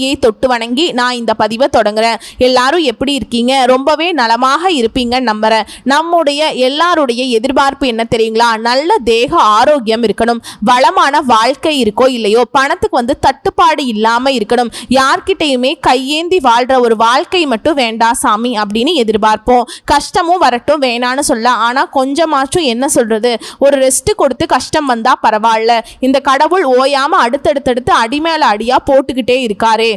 காலடியை தொட்டு வணங்கி நான் இந்த பதிவை தொடங்குறேன். எல்லாரும் எப்படி இருக்கீங்க? ரொம்பவே நலமாக இருப்பீங்க நம்புறேன். நம்முடைய எல்லாருடைய எதிர்பார்ப்பு என்ன தெரியுங்களா? நல்ல தேக ஆரோக்கியம் இருக்கணும். வளமான வாழ்க்கை இருக்கோ இல்லையோ பணத்துக்கு வந்து தட்டுப்பாடு இல்லாம இருக்கணும். யார்கிட்டையுமே கையேந்தி வாழ்ற ஒரு வாழ்க்கை மட்டும் வேண்டாம் சாமி அப்படின்னு எதிர்பார்ப்போம். கஷ்டமும் வரட்டும் வேணான்னு சொல்ல. ஆனா கொஞ்சமாச்சும் என்ன சொல்றது? ஒரு ரெஸ்ட் கொடுத்து கஷ்டம் வந்தா பரவாயில்ல. இந்த கடவுள் ஓயாம அடுத்தடுத்தடுத்து அடிமேல அடியா போட்டுக்கிட்டே இருக்காரு.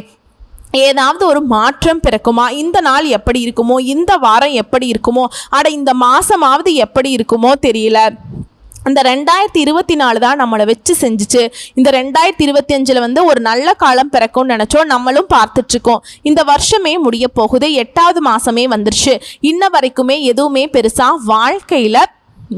ஏதாவது ஒரு மாற்றம் பிறக்குமா? இந்த நாள் எப்படி இருக்குமோ? இந்த வாரம் எப்படி இருக்குமோ? அட இந்த மாதமாவது எப்படி இருக்குமோ தெரியல. இந்த ரெண்டாயிரத்தி இருபத்தி நாலு தான் நம்மளை வச்சு செஞ்சுச்சு. இந்த ரெண்டாயிரத்தி இருபத்தி அஞ்சில் வந்து ஒரு நல்ல காலம் பிறக்கும்னு நினச்சோம். நம்மளும் பார்த்துட்ருக்கோம். இந்த வருஷமே முடிய போகுது. எட்டாவது மாதமே வந்துருச்சு. இன்ன வரைக்குமே எதுவுமே பெருசாக வாழ்க்கையில்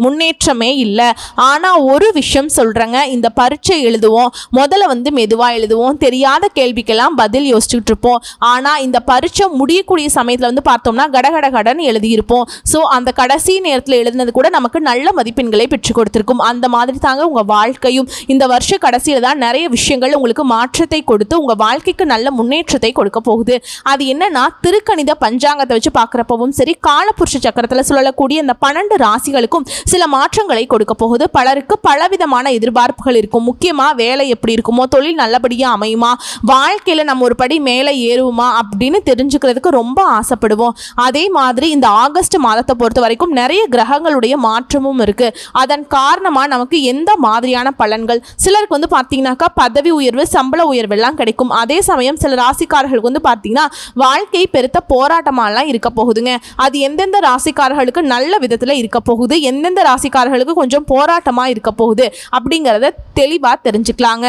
முன்னேற்றமே இல்லை. ஆனால் ஒரு விஷயம் சொல்கிறேங்க இந்த பரீட்சை எழுதுவோம். முதல்ல வந்து மெதுவாக எழுதுவோம். தெரியாத கேள்விக்கெல்லாம் பதில் யோசிச்சுட்டு இருப்போம். ஆனால் இந்த பரீட்சை முடியக்கூடிய சமயத்தில் வந்து பார்த்தோம்னா கடகட கடன் எழுதியிருப்போம். ஸோ அந்த கடைசி நேரத்தில் எழுதினது கூட நமக்கு நல்ல மதிப்பெண்களை பெற்றுக் கொடுத்துருக்கும். அந்த மாதிரி தாங்க உங்கள் வாழ்க்கையும். இந்த வருஷ கடைசியில் தான் நிறைய விஷயங்கள் உங்களுக்கு மாற்றத்தை கொடுத்து உங்கள் வாழ்க்கைக்கு நல்ல முன்னேற்றத்தை கொடுக்க போகுது. அது என்னன்னா திருக்கணித பஞ்சாங்கத்தை வச்சு பார்க்குறப்பவும் சரி காலபுருஷ சக்கரத்தில் சொல்லக்கூடிய இந்த பன்னெண்டு ராசிகளுக்கும் சில மாற்றங்களை கொடுக்க போகுது. பலருக்கு பலவிதமான எதிர்பார்ப்புகள் இருக்கும். முக்கியமாக வேலை எப்படி இருக்குமோ தொழில் நல்லபடியாக அமையுமா வாழ்க்கையில் நம்ம ஒரு படி மேலே ஏறுவோமா அப்படின்னு தெரிஞ்சுக்கிறதுக்கு ரொம்ப ஆசைப்படுவோம். அதே மாதிரி இந்த ஆகஸ்ட் மாதத்தை பொறுத்த வரைக்கும் நிறைய கிரகங்களுடைய மாற்றமும் இருக்கு. அதன் காரணமாக நமக்கு எந்த மாதிரியான பலன்கள்? சிலருக்கு வந்து பார்த்தீங்கன்னாக்கா பதவி உயர்வு சம்பள உயர்வு எல்லாம் கிடைக்கும். அதே சமயம் சில ராசிக்காரர்களுக்கு வந்து பார்த்தீங்கன்னா வாழ்க்கை பெருத்த போராட்டமாலாம் இருக்க போகுதுங்க. அது எந்தெந்த ராசிக்காரர்களுக்கு நல்ல விதத்தில் இருக்க போகுது எந்தெந்த ராசிக்காரர்களுக்கு கொஞ்சம் போராட்டமாக இருக்க போகுது அப்படிங்கிறத தெளிவாக தெரிஞ்சுக்கலாங்க.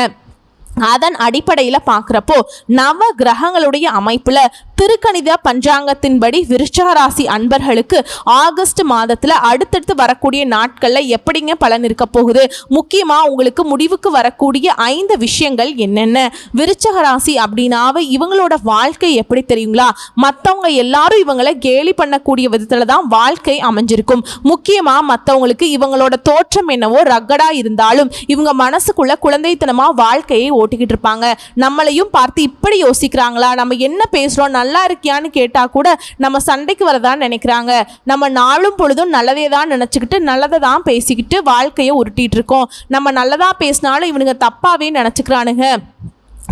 அதன் அடிப்படையில் பார்க்குறப்போ நவ கிரகங்களுடைய அமைப்பில் திருக்கணித பஞ்சாங்கத்தின்படி விருச்சக ராசி அன்பர்களுக்கு ஆகஸ்ட் மாதத்தில் அடுத்தடுத்து வரக்கூடிய நாட்களில் எப்படிங்க பலன் இருக்க போகுது? முக்கியமாக உங்களுக்கு முடிவுக்கு வரக்கூடிய ஐந்து விஷயங்கள் என்னென்ன? விருச்சக ராசி அப்படின்னாவே இவங்களோட வாழ்க்கை எப்படி தெரியுங்களா? மற்றவங்க எல்லாரும் இவங்களை கேலி பண்ணக்கூடிய விதத்தில் தான் வாழ்க்கை அமைஞ்சிருக்கும். முக்கியமாக மற்றவங்களுக்கு இவங்களோட தோற்றம் என்னவோ ரகடாக இருந்தாலும் இவங்க மனசுக்குள்ள குழந்தைத்தனமாக வாழ்க்கையை ஓட்டிக்கிட்டு இருப்பாங்க நம்மளையும் பார்த்து இப்படி யோசிக்கிறாங்களா? நம்ம என்ன பேசுகிறோம் நல்லா இருக்கியான்னு கேட்டால் கூட நம்ம சண்டைக்கு வரதான்னு நினைக்கிறாங்க. நம்ம நாளும் பொழுதும் நல்லதே தான் நினச்சிக்கிட்டு நல்லதை தான் பேசிக்கிட்டு வாழ்க்கையை உருட்டிகிட்டு இருக்கோம். நம்ம நல்லதாக பேசினாலும் இவனுங்க தப்பாகவே நினச்சிக்கிறானுங்க.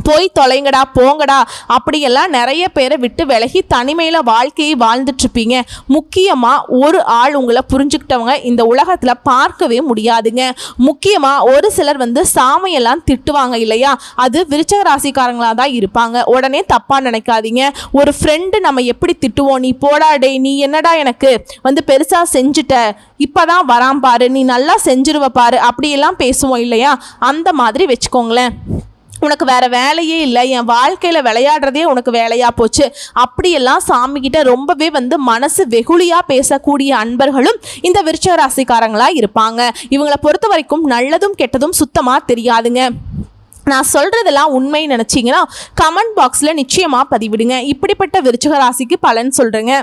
போய் தொலைங்கடா போங்கடா. அப்படியெல்லாம் நிறைய பேரை விட்டு விலகி தனிமையில் வாழ்க்கையை வாழ்ந்துட்டுருப்பீங்க. முக்கியமாக ஒரு ஆள் உங்களை புரிஞ்சுக்கிட்டவங்க இந்த உலகத்தில் பார்க்கவே முடியாதுங்க. முக்கியமாக ஒரு சிலர் வந்து சாமியெல்லாம் திட்டுவாங்க இல்லையா? அது விருச்சக ராசிக்காரங்களாக தான் இருப்பாங்க. உடனே தப்பாக நினைக்காதீங்க. ஒரு ஃப்ரெண்டு நம்ம எப்படி திட்டுவோம்? நீ போடா நீ என்னடா எனக்கு? வந்து பெருசாக செஞ்சுட்ட. இப்போ தான் வரான் பாரு. நீ நல்லா செஞ்சிருவ பாரு. அப்படியெல்லாம் பேசுவோம் இல்லையா? அந்த மாதிரி வச்சுக்கோங்களேன். உனக்கு வேற வேலையே இல்லை. என் வாழ்க்கையில் விளையாடுறதே உனக்கு வேலையாக போச்சு. அப்படியெல்லாம் சாமிகிட்ட ரொம்பவே வந்து மனசு வெகுளியாக பேசக்கூடிய அன்பர்களும் இந்த விருச்சகராசிக்காரங்களாக இருப்பாங்க. இவங்களை பொறுத்த வரைக்கும் நல்லதும் கெட்டதும் சுத்தமாக தெரியாதுங்க. நான் சொல்கிறதெல்லாம் உண்மை நினச்சிங்கன்னா கமெண்ட் பாக்ஸில் நிச்சயமாக பதிவிடுங்க. இப்படிப்பட்ட விருச்சக ராசிக்கு பலன் சொல்கிறேங்க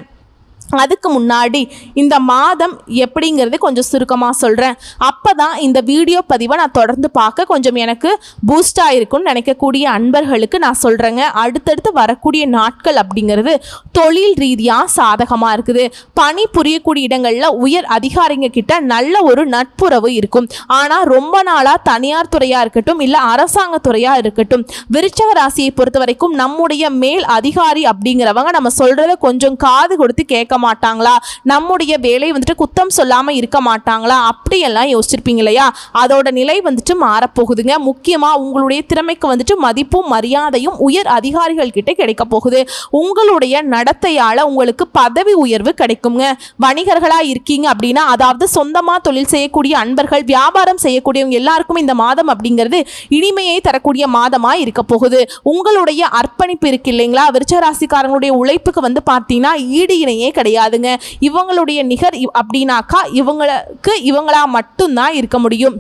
அதுக்கு முன்னாடி இந்த மாதம் எப்படிங்கிறது கொஞ்சம் சுருக்கமாக சொல்கிறேன் அப்போ தான் இந்த வீடியோ பதிவை நான் தொடர்ந்து பார்க்க கொஞ்சம் எனக்கு பூஸ்டாக இருக்கும்னு நினைக்கக்கூடிய அன்பர்களுக்கு நான் சொல்கிறேங்க அடுத்தடுத்து வரக்கூடிய நாட்கள் அப்படிங்கிறது தொழில் ரீதியாக சாதகமாக இருக்குது. பணி புரியக்கூடிய இடங்களில் உயர் அதிகாரிங்க கிட்ட நல்ல ஒரு நட்புறவு இருக்கும். ஆனால் ரொம்ப நாளாக தனியார் துறையாக இருக்கட்டும் இல்லை அரசாங்க துறையாக இருக்கட்டும் விருச்சக ராசியை பொறுத்த வரைக்கும் நம்முடைய மேல் அதிகாரி அப்படிங்கிறவங்க நம்ம சொல்கிறத கொஞ்சம் காது கொடுத்து கேட்க மாட்டாங்களா? நம்முடைய வேலை வந்துட்டு குத்தம் சொல்லாமல் இருக்க மாட்டாங்களா? அப்படியெல்லாம் யோசிச்சிருப்பீங்க இல்லையா? அதோட நிலை வந்துட்டு மாறப்போகுதுங்க. முக்கியமாக உங்களுடைய திறமைக்கு வந்துட்டு மதிப்பும் மரியாதையும் உயர் அதிகாரிகள் கிட்ட கிடைக்க போகுது. உங்களுடைய நடத்தையால் உங்களுக்கு பதவி உயர்வு கிடைக்குங்க. வணிகர்களாக இருக்கீங்க அப்படின்னா அதாவது சொந்தமாக தொழில் செய்யக்கூடிய அன்பர்கள் வியாபாரம் செய்யக்கூடியவங்க எல்லாருக்கும் இந்த மாதம் அப்படிங்கிறது இனிமையை தரக்கூடிய மாதமாக இருக்க போகுது. உங்களுடைய அர்ப்பணிப்பு இருக்கு இல்லைங்களா? விருச்சராசிக்காரங்களுடைய உழைப்புக்கு வந்து பார்த்தீங்கன்னா ஈடு இணையே கிடையாதுங்க. இவங்களுடைய நிகர் அப்படின்னாக்கா இவங்களுக்கு இவங்களா மட்டும்தான் இருக்க முடியும்.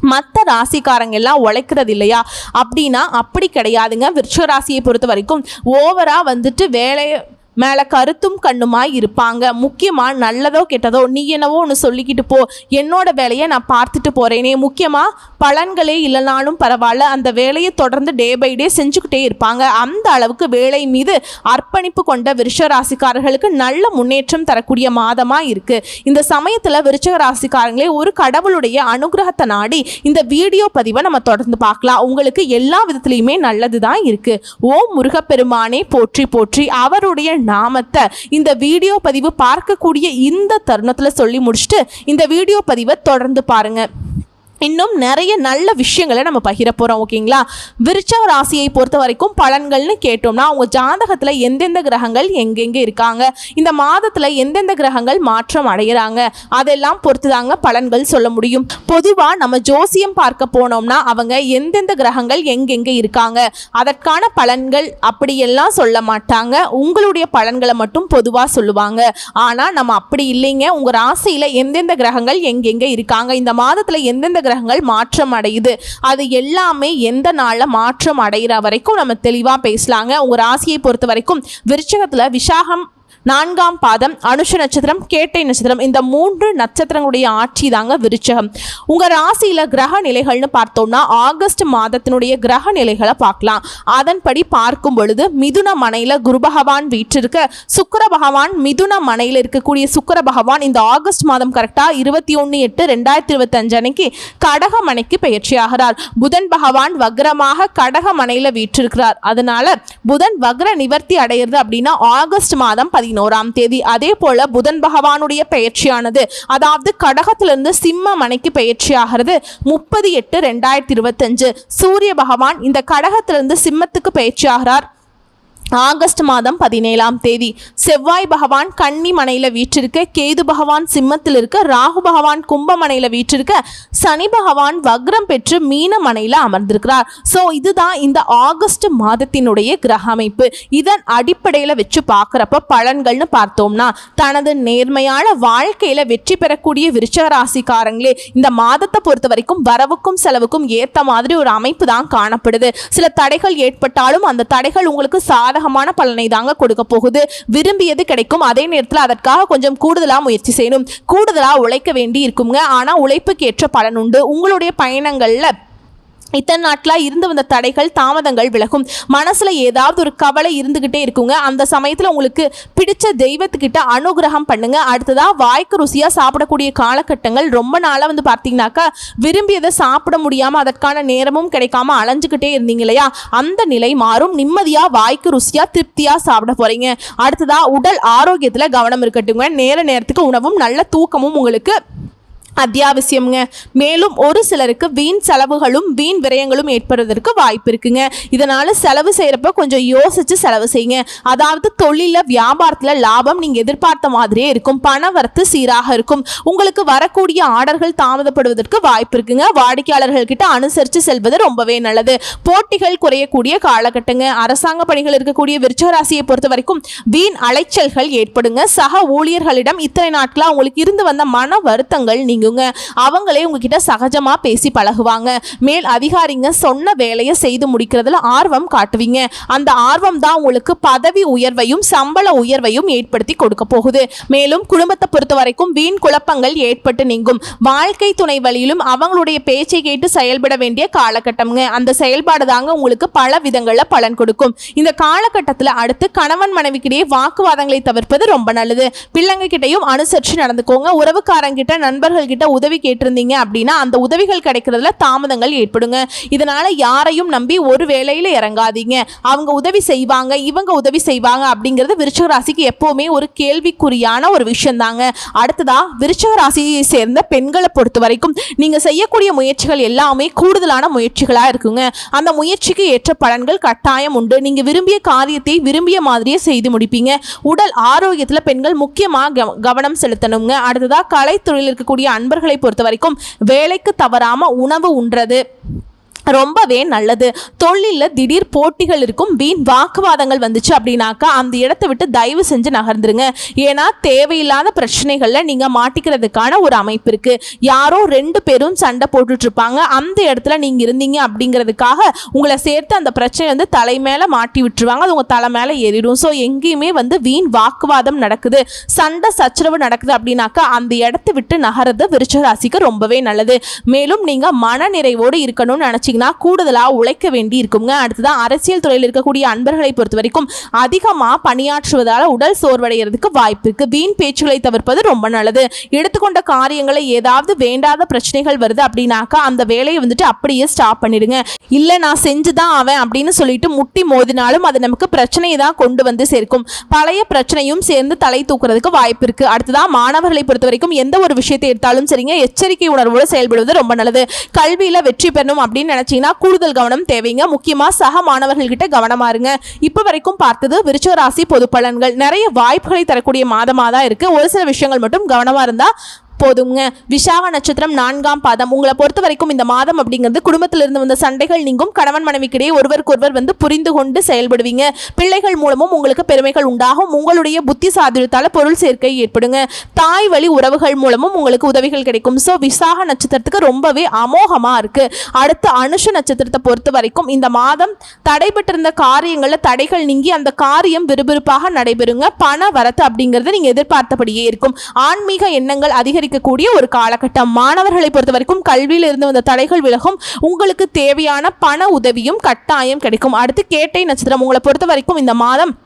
மற்ற ராசிக்காரங்க எல்லாம் உழைக்கிறது இல்லையா அப்படின்னா அப்படி கிடையாதுங்க. விருட்ச ராசியை பொறுத்த வரைக்கும் ஓவராக வந்துட்டு வேலையை மேலே கருத்தும் கண்ணுமாய் இருப்பாங்க. முக்கியமாக நல்லதோ கெட்டதோ நீ என்னவோ ஒன்று சொல்லிக்கிட்டு போ. என்னோட வேலையை நான் பார்த்துட்டு போகிறேனே முக்கியமாக பலன்களே இல்லைனாலும் பரவாயில்ல. அந்த வேலையை தொடர்ந்து டே பை டே செஞ்சுக்கிட்டே இருப்பாங்க. அந்த அளவுக்கு வேலை மீது அர்ப்பணிப்பு கொண்ட விருஷ ராசிக்காரர்களுக்கு நல்ல முன்னேற்றம் தரக்கூடிய மாதமாக இருக்குது இந்த சமயத்தில் விருச்சக ராசிக்காரங்களே ஒரு கடவுளுடைய அனுகிரகத்தை நாடி இந்த வீடியோ பதிவை நம்ம தொடர்ந்து பார்க்கலாம். உங்களுக்கு எல்லா விதத்துலையுமே நல்லது தான் இருக்குது ஓம் முருகப்பெருமானே போற்றி போற்றி. அவருடைய நாமத்தை இந்த வீடியோ பதிவு பார்க்கக்கூடிய இந்த தருணத்தில் சொல்லி முடிச்சுட்டு இந்த வீடியோ பதிவை தொடர்ந்து பாருங்கள் இன்னும் நிறைய நல்ல விஷயங்களை நம்ம பகிர போகிறோம் ஓகேங்களா? விருச்சக ராசியை பொறுத்த வரைக்கும் பலன்கள்னு கேட்டோம்னா அவங்க ஜாதகத்தில் எந்தெந்த கிரகங்கள் எங்கெங்கே இருக்காங்க இந்த மாதத்தில் எந்தெந்த கிரகங்கள் மாற்றம் அடைகிறாங்க அதெல்லாம் பொறுத்து தாங்க பலன்கள் சொல்ல முடியும். பொதுவாக நம்ம ஜோசியம் பார்க்க போனோம்னா அவங்க எந்தெந்த கிரகங்கள் எங்கெங்கே இருக்காங்க அதற்கான பலன்கள் அப்படியெல்லாம் சொல்ல மாட்டாங்க. உங்களுடைய பலன்களை மட்டும் பொதுவாக சொல்லுவாங்க. ஆனால் நம்ம அப்படி இல்லைங்க. உங்கள் ராசியில் எந்தெந்த கிரகங்கள் எங்கெங்கே இருக்காங்க இந்த மாதத்தில் எந்தெந்த கிரகங்கள் மாற்றம் அடையுது அது எல்லாமே எந்த நாளில் மாற்றம் அடைகிற வரைக்கும் நம்ம தெளிவாக பேசலாங்க. உங்கள் ராசியை பொறுத்த வரைக்கும் விருச்சகத்தில் விசாகம் நான்காம் பாதம் அனுஷ நட்சத்திரம் கேட்டை நட்சத்திரம் இந்த மூன்று நட்சத்திரங்களுடைய ஆட்சி தாங்க விருச்சகம். உங்க ராசியில கிரக நிலைகள்னு பார்த்தோம்னா ஆகஸ்ட் மாதத்தினுடைய கிரக நிலைகளை பார்க்கலாம். அதன்படி பார்க்கும் பொழுது மிதுன மனையில குரு பகவான் வீற்றிருக்க சுக்கர பகவான் மிதுன மனையில இருக்கக்கூடிய சுக்கர பகவான் இந்த ஆகஸ்ட் மாதம் கரெக்டா இருபத்தி ஒன்று எட்டு ரெண்டாயிரத்தி இருபத்தஞ்சு அன்னைக்கு கடக மனைக்கு பெயர்ச்சியாகிறார் புதன் பகவான் வக்ரமாக கடக மனையில வீற்றிருக்கிறார். அதனால புதன் வக்ர நிவர்த்தி அடையிறது அப்படின்னா ஆகஸ்ட் மாதம் பதினோராம் தேதி. அதே போல புதன் பகவானுடைய பெயர்ச்சியானது அதாவது கடகத்திலிருந்து சிம்ம மனைக்கு பெயர்ச்சியாகிறது முப்பது எட்டு ரெண்டாயிரத்தி இருபத்தஞ்சு. சூரிய பகவான் இந்த கடகத்திலிருந்து சிம்மத்துக்கு பெயர்ச்சியாகிறார். ஆகஸ்ட் மாதம் பதினேழாம் தேதி. செவ்வாய் பகவான் கன்னி மனையில் வீற்றிருக்க கேது பகவான் சிம்மத்தில் இருக்க ராகு பகவான் கும்பமனையில் வீற்றிருக்க சனி பகவான் வக்ரம் பெற்று மீன மனையில் அமர்ந்திருக்கிறார். ஸோ இதுதான் இந்த ஆகஸ்ட் மாதத்தினுடைய கிரக அமைப்பு. இதன் அடிப்படையில் வச்சு பார்க்குறப்ப பலன்கள்னு பார்த்தோம்னா தனது நேர்மையான வாழ்க்கையில் வெற்றி பெறக்கூடிய விருச்சக ராசிக்காரங்களே இந்த மாதத்தை பொறுத்த வரைக்கும் வரவுக்கும் செலவுக்கும் ஏற்ற மாதிரி ஒரு அமைப்பு தான் காணப்படுது. சில தடைகள் ஏற்பட்டாலும் அந்த தடைகள் உங்களுக்கு சாதகமான பலனை தாங்க கொடுக்க போகுது. விரும்பியது கிடைக்கும். அதே நேரத்தில் அதற்காக கொஞ்சம் கூடுதலாக முயற்சி செய்யணும். கூடுதலாக உழைக்க வேண்டி இருக்குங்க ஆனால் உழைப்புக்கு ஏற்ற பலன் உண்டு. உங்களுடைய பயணங்களில் இத்தனை நாட்களாக இருந்து வந்த தடைகள் தாமதங்கள் விலகும். மனசில் ஏதாவது ஒரு கவலை இருந்துக்கிட்டே இருக்குங்க. அந்த சமயத்தில் உங்களுக்கு பிடிச்ச தெய்வத்துக்கிட்ட அனுகிரகம் பண்ணுங்க. அடுத்ததாக வாய்க்கு ருசியாக சாப்பிடக்கூடிய காலகட்டங்கள். ரொம்ப நாளாக வந்து பார்த்தீங்கன்னாக்கா விரும்பியதை சாப்பிட முடியாமல் அதற்கான நேரமும் கிடைக்காம அலைஞ்சுக்கிட்டே இருந்தீங்க இல்லையா? அந்த நிலை மாறும். நிம்மதியாக வாய்க்கு ருசியாக திருப்தியாக சாப்பிட போகிறீங்க அடுத்ததாக உடல் ஆரோக்கியத்தில் கவனம் இருக்கட்டுங்க. நேர நேரத்துக்கு உணவும் நல்ல தூக்கமும் உங்களுக்கு அத்தியாவசியம்ங்க. மேலும் ஒரு சிலருக்கு வீண் செலவுகளும் வீண் விரயங்களும் ஏற்படுவதற்கு வாய்ப்பு இருக்குங்க. இதனால செலவு செய்கிறப்ப கொஞ்சம் யோசிச்சு செலவு செய்யுங்க. அதாவது தொழிலில் வியாபாரத்தில் லாபம் நீங்கள் எதிர்பார்த்த மாதிரியே இருக்கும். பண வரத்து சீராக இருக்கும். உங்களுக்கு வரக்கூடிய ஆர்டர்கள் தாமதப்படுவதற்கு வாய்ப்பு இருக்குங்க. வாடிக்கையாளர்கள் கிட்ட அனுசரித்து செல்வது ரொம்பவே நல்லது. போட்டிகள் குறையக்கூடிய காலகட்டங்க. அரசாங்க பணிகள் இருக்கக்கூடிய விருச்சராசியை பொறுத்த வரைக்கும் வீண் அலைச்சல்கள் ஏற்படுங்க. சக ஊழியர்களிடம் இத்தனை நாட்களாக உங்களுக்கு இருந்து வந்த மன வருத்தங்கள் நீங்கள் நீங்குங்க அவங்களே உங்ககிட்ட சகஜமாக பேசி பழகுவாங்க. மேல் அதிகாரிங்க சொன்ன வேலையை செய்து முடிக்கிறதுல ஆர்வம் காட்டுவீங்க. அந்த ஆர்வம் தான் உங்களுக்கு பதவி உயர்வையும் சம்பள உயர்வையும் ஏற்படுத்தி கொடுக்க போகுது. மேலும் குடும்பத்தை பொறுத்த வரைக்கும் வீண் குழப்பங்கள் ஏற்பட்டு நீங்கும். வாழ்க்கை துணை வழியிலும் அவங்களுடைய பேச்சை கேட்டு செயல்பட வேண்டிய காலகட்டம்ங்க. அந்த செயல்பாடு தாங்க உங்களுக்கு பல விதங்களில் பலன் கொடுக்கும். இந்த காலகட்டத்தில் அடுத்து கணவன் மனைவிக்கிடையே வாக்குவாதங்களை தவிர்ப்பது ரொம்ப நல்லது. பிள்ளைங்க கிட்டையும் அனுசரித்து நடந்துக்கோங்க. உறவுக்காரங்கிட்ட நண்பர்கள் கிட்ட உதவி கேட்டிருந்தீங்க அப்படின்னா அந்த உதவிகள் கிடைக்கிறதுல தாமதங்கள் ஏற்படுங்க. இதனால யாரையும் நம்பி ஒரு வேலையில் இறங்காதீங்க. அவங்க உதவி செய்வாங்க இவங்க உதவி செய்வாங்க அப்படிங்கிறது விருச்சக ராசிக்கு எப்பவுமே ஒரு கேள்விக்குறியான ஒரு விஷயம் தாங்க அடுத்ததா விருச்சக ராசியை சேர்ந்த பெண்களை பொறுத்த வரைக்கும் நீங்க செய்யக்கூடிய முயற்சிகள் எல்லாமே கூடுதலான முயற்சிகளா இருக்குங்க. அந்த முயற்சிக்கு ஏற்ற பலன்கள் கட்டாயம் உண்டு. நீங்க விரும்பிய காரியத்தை விரும்பிய மாதிரியே செய்து முடிப்பீங்க. உடல் ஆரோக்கியத்துல பெண்கள் முக்கியமாக கவனம் செலுத்தணுங்க. அடுத்ததா கலைத்துறையில் இருக்கக்கூடிய அன்பர்களை பொறுத்த வரைக்கும் வேலைக்கு தவறாம உணவு உண்றது. ரொம்பவே நல்லது. தொழிலில் திடீர் போட்டிகள் இருக்கும் வீண் வாக்குவாதங்கள் வந்துச்சு அப்படின்னாக்கா அந்த இடத்த விட்டு தயவு செஞ்சு நகர்ந்துருங்க. ஏன்னா தேவையில்லாத பிரச்சனைகளில் நீங்கள் மாட்டிக்கிறதுக்கான ஒரு அமைப்பு இருக்கு. யாரோ ரெண்டு பேரும் சண்டை போட்டுட்ருப்பாங்க. அந்த இடத்துல நீங்கள் இருந்தீங்க அப்படிங்கிறதுக்காக உங்களை சேர்த்து அந்த பிரச்சனை வந்து தலை மேலே மாட்டி விட்டுருவாங்க. அது உங்கள் தலை மேலே ஏறிடும். ஸோ எங்கேயுமே வந்து வீண் வாக்குவாதம் நடக்குது. சண்டை சச்சரவு நடக்குது அப்படின்னாக்கா அந்த இடத்த விட்டு நகர்றது விருச்சராசிக்கு ரொம்பவே நல்லது. மேலும் நீங்கள் மன நிறைவோடு இருக்கணும்னு நினச்சிங்கன்னா கூடுதலாக உழைக்க வேண்டி இருக்குங்க அடுத்ததான் அரசியல் துறையில் இருக்கக்கூடிய அன்பர்களை பொறுத்த வரைக்கும் அதிகமாக பணியாற்றுவதால் உடல் சோர்வடைகிறதுக்கு வாய்ப்பு இருக்கு. வீண் பேச்சுகளை தவிர்ப்பது ரொம்ப நல்லது. எடுத்துக்கொண்ட காரியங்களை ஏதாவது வேண்டாத பிரச்சனைகள் வருது அப்படின்னாக்கா அந்த வேலையை வந்துட்டு அப்படியே ஸ்டாப் பண்ணிடுங்க. இல்லை நான் செஞ்சுதான் ஆவேன் அப்படின்னு சொல்லிட்டு முட்டி மோதினாலும் அது நமக்கு பிரச்சனையை தான் கொண்டு வந்து சேர்க்கும். பழைய பிரச்சனையும் சேர்ந்து தலை தூக்குறதுக்கு வாய்ப்பு இருக்கு. அடுத்ததான் மாணவர்களை பொறுத்த வரைக்கும் எந்த ஒரு விஷயத்தை எடுத்தாலும் சரிங்க எச்சரிக்கை உணர்வோடு செயல்படுவது ரொம்ப நல்லது. கல்வியில வெற்றி பெறணும் அப்படின்னு நினைச்சீங்கன்னா கூடுதல் கவனம் தேவைங்க. முக்கியமா சக மாணவர்கள்கிட்ட கவனமா இருங்க இப்போ வரைக்கும் பார்த்தது விருச்சக ராசி பொது பலன்கள் நிறைய வாய்ப்புகளை தரக்கூடிய மாதமா தான் இருக்கு. ஒரு சில விஷயங்கள் மட்டும் கவனமா இருந்தா போதுங்க. விசாக நட்சத்திரம் நான்காம் பாதம். உங்களை பொறுத்த வரைக்கும் இந்த மாதம் அப்படிங்கிறது குடும்பத்திலிருந்து வந்த சண்டைகள் நீங்கும். கணவன் மனைவிக்கிடையே ஒருவருக்கொருவர் வந்து புரிந்து கொண்டு செயல்படுவீங்க. பிள்ளைகள் மூலமும் உங்களுக்கு பெருமைகள் உண்டாகும். உங்களுடைய புத்தி சாதுரியத்தால பொருள் சேர்க்கை ஏற்படுங்க. தாய் வழி உறவுகள் மூலமும் உங்களுக்கு உதவிகள் கிடைக்கும். ஸோ விசாக நட்சத்திரத்துக்கு ரொம்பவே அமோகமாக இருக்கு. அடுத்து அனுஷ நட்சத்திரத்தை பொறுத்த வரைக்கும் இந்த மாதம் தடைபட்டிருந்த காரியங்களில் தடைகள் நீங்கி அந்த காரியம் விறுவிறுப்பாக நடைபெறுங்க. பண வரத்து அப்படிங்கிறது நீங்கள் எதிர்பார்த்தபடியே இருக்கும். ஆன்மீக எண்ணங்கள் அதிகரிக்கக்கூடிய ஒரு காலகட்டம். மாணவர்களை பொறுத்த வரைக்கும் கல்வியில் இருந்து வந்த தடைகள் விலகும். உங்களுக்கு தேவையான பண உதவியும் கட்டாயம் கிடைக்கும். அடுத்து கேட்டை நட்சத்திரம். உங்களை பொறுத்த வரைக்கும் இந்த மாதம்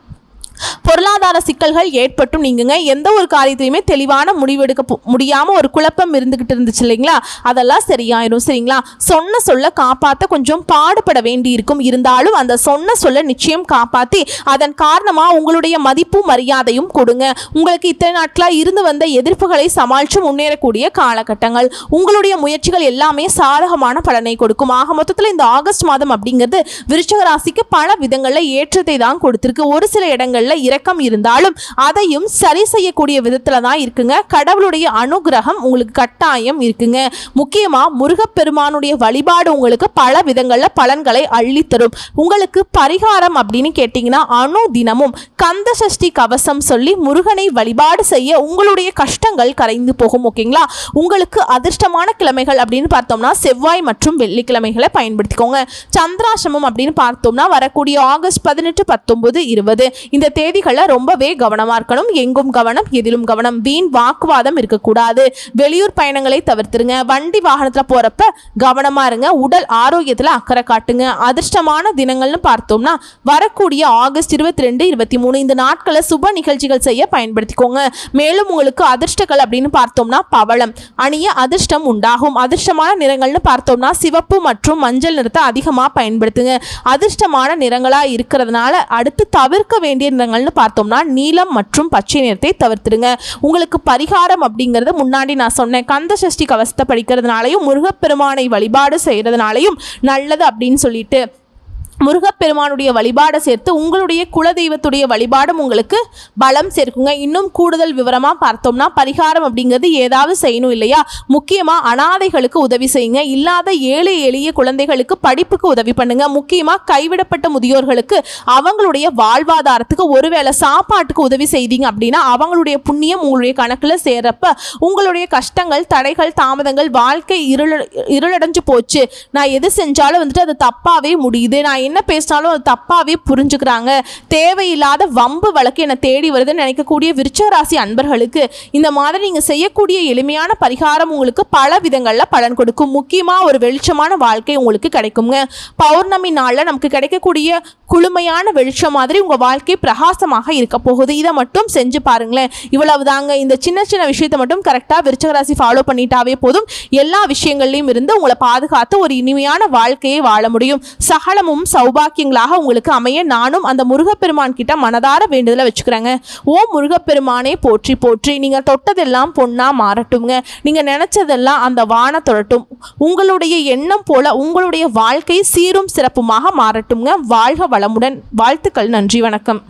பொருளாதார சிக்கல்கள் ஏற்பட்டும் நீங்குங்க. எந்த ஒரு காரியத்தையுமே தெளிவான முடிவெடுக்க முடியாமல் ஒரு குழப்பம் இருந்துக்கிட்டு இருந்துச்சு இல்லைங்களா? அதெல்லாம் சரியாயிரும் சரிங்களா? சொன்ன சொல்ல காப்பாற்ற கொஞ்சம் பாடுபட வேண்டி இருக்கும் இருந்தாலும் அந்த சொன்ன சொல்ல நிச்சயம் காப்பாற்றி அதன் காரணமாக உங்களுடைய மதிப்பும் மரியாதையும் கொடுங்க. உங்களுக்கு இத்தனை நாட்களாக இருந்து வந்த எதிர்ப்புகளை சமாளித்து முன்னேறக்கூடிய காலகட்டங்கள். உங்களுடைய முயற்சிகள் எல்லாமே சாதகமான பலனை கொடுக்கும். ஆக மொத்தத்தில் இந்த ஆகஸ்ட் மாதம் அப்படிங்கிறது விருச்சக ராசிக்கு பல விதங்களில் ஏற்றத்தை தான் கொடுத்துருக்கு. ஒரு சில இடங்கள் இடங்கள்ல இரக்கம் இருந்தாலும் அதையும் சரி செய்யக்கூடிய விதத்தில் தான் இருக்குங்க. கடவுளுடைய அனுகிரகம் உங்களுக்கு கட்டாயம் இருக்குங்க. முக்கியமா முருகப்பெருமானுடைய வழிபாடு உங்களுக்கு பல விதங்களில் பலன்களை அள்ளித்தரும். உங்களுக்கு பரிகாரம் அப்படின்னு கேட்டிங்கன்னா அணு தினமும் கந்த சஷ்டி கவசம் சொல்லி முருகனை வழிபாடு செய்ய உங்களுடைய கஷ்டங்கள் கரைந்து போகும் ஓகேங்களா? உங்களுக்கு அதிர்ஷ்டமான கிழமைகள் அப்படின்னு பார்த்தோம்னா செவ்வாய் மற்றும் வெள்ளிக்கிழமைகளை பயன்படுத்திக்கோங்க. சந்திராசிரமம் அப்படின்னு பார்த்தோம்னா வரக்கூடிய ஆகஸ்ட் பதினெட்டு பத்தொன்பது இருபது. இந்த தேதிகளில் ரொம்பவே கவனமாக இருக்கணும். எங்கும் கவனம் எதிலும் கவனம். வீண் வாக்குவாதம் இருக்கக்கூடாது. வெளியூர் பயணங்களை தவிர்த்துருங்க. வண்டி வாகனத்தில் போகிறப்ப கவனமாக இருங்க. உடல் ஆரோக்கியத்தில் அக்கறை காட்டுங்க. அதிர்ஷ்டமான தினங்கள்னு பார்த்தோம்னா வரக்கூடிய ஆகஸ்ட் இருபத்தி ரெண்டு இருபத்தி மூணு இந்த நாட்களை சுப நிகழ்ச்சிகள் செய்ய பயன்படுத்திக்கோங்க. மேலும் உங்களுக்கு அதிர்ஷ்டங்கள் அப்படின்னு பார்த்தோம்னா பவளம். அணிய அதிர்ஷ்டம் உண்டாகும். அதிர்ஷ்டமான நிறங்கள்னு பார்த்தோம்னா சிவப்பு மற்றும் மஞ்சள் நிறத்தை அதிகமாக பயன்படுத்துங்க. அதிர்ஷ்டமான நிறங்களாக இருக்கிறதுனால அடுத்து தவிர்க்க வேண்டிய நிறங்கள்னு பார்த்தோம்னா நீலம் மற்றும் பச்சை நிறத்தை தவிர்த்துடுங்க. உங்களுக்கு பரிகாரம் அப்படிங்கிறது முன்னாடி நான் சொன்னேன். கந்த சஷ்டி கவசத்தை படிக்கிறதுனாலையும் முருகப்பெருமானை வழிபாடு செய்கிறதுனாலையும் நல்லது அப்படின்னு சொல்லிட்டு முருகப்பெருமானுடைய வழிபாடை சேர்த்து உங்களுடைய குலதெய்வத்துடைய வழிபாடும் உங்களுக்கு பலம் சேர்க்குங்க. இன்னும் கூடுதல் விவரமாக பார்த்தோம்னா பரிகாரம் அப்படிங்கிறது ஏதாவது செய்யணும் இல்லையா? முக்கியமாக அனாதைகளுக்கு உதவி செய்யுங்க. இல்லாத ஏழை எளிய குழந்தைகளுக்கு படிப்புக்கு உதவி பண்ணுங்க. முக்கியமாக கைவிடப்பட்ட முதியோர்களுக்கு அவங்களுடைய வாழ்வாதாரத்துக்கு ஒருவேளை சாப்பாட்டுக்கு உதவி செய்தீங்க அப்படின்னா அவங்களுடைய புண்ணியம் உங்களுடைய கணக்கில் சேர்றப்ப உங்களுடைய கஷ்டங்கள் தடைகள் தாமதங்கள் வாழ்க்கை இருள இருளடைஞ்சு போச்சு. நான் எது செஞ்சாலும் வந்துட்டு அது தப்பாகவே முடியுது. நான் என்ன பேசினாலும் அது தப்பாகவே புரிஞ்சுக்கிறாங்க. தேவையில்லாத வம்பு வழக்கு என்னை தேடி வருதுன்னு நினைக்கக்கூடிய விருச்சகராசி அன்பர்களுக்கு இந்த மாதிரி நீங்கள் செய்யக்கூடிய எளிமையான பரிகாரம் உங்களுக்கு பல விதங்களில் பலன் கொடுக்கும். முக்கியமாக ஒரு வெளிச்சமான வாழ்க்கை உங்களுக்கு கிடைக்குங்க. பௌர்ணமி நாளில் நமக்கு கிடைக்கக்கூடிய குளுமையான வெளிச்சம் மாதிரி உங்கள் வாழ்க்கை பிரகாசமாக இருக்க போகுது. இதை மட்டும் செஞ்சு பாருங்களேன். இவ்வளவு தாங்க இந்த சின்ன சின்ன விஷயத்தை மட்டும் கரெக்டாக விருச்சகராசி ஃபாலோ பண்ணிட்டாவே போதும். எல்லா விஷயங்கள்லையும் இருந்து உங்களை பாதுகாத்து ஒரு இனிமையான வாழ்க்கையை வாழ முடியும். சகலமும் சௌபாக்கியங்களாக உங்களுக்கு அமைய நானும் அந்த முருகப்பெருமான் கிட்ட மனதார வேண்டுதலை வச்சுக்கிறேங்க. ஓ முருகப்பெருமானே போற்றி போற்றி. நீங்கள் தொட்டதெல்லாம் பொண்ணாக மாறட்டுங்க நீங்கள் நினச்சதெல்லாம் அந்த வான தொடட்டும். உங்களுடைய எண்ணம் போல உங்களுடைய வாழ்க்கை சீரும் சிறப்புமாக மாறட்டுங்க வாழ்க வளமுடன். வாழ்த்துக்கள். நன்றி. வணக்கம்.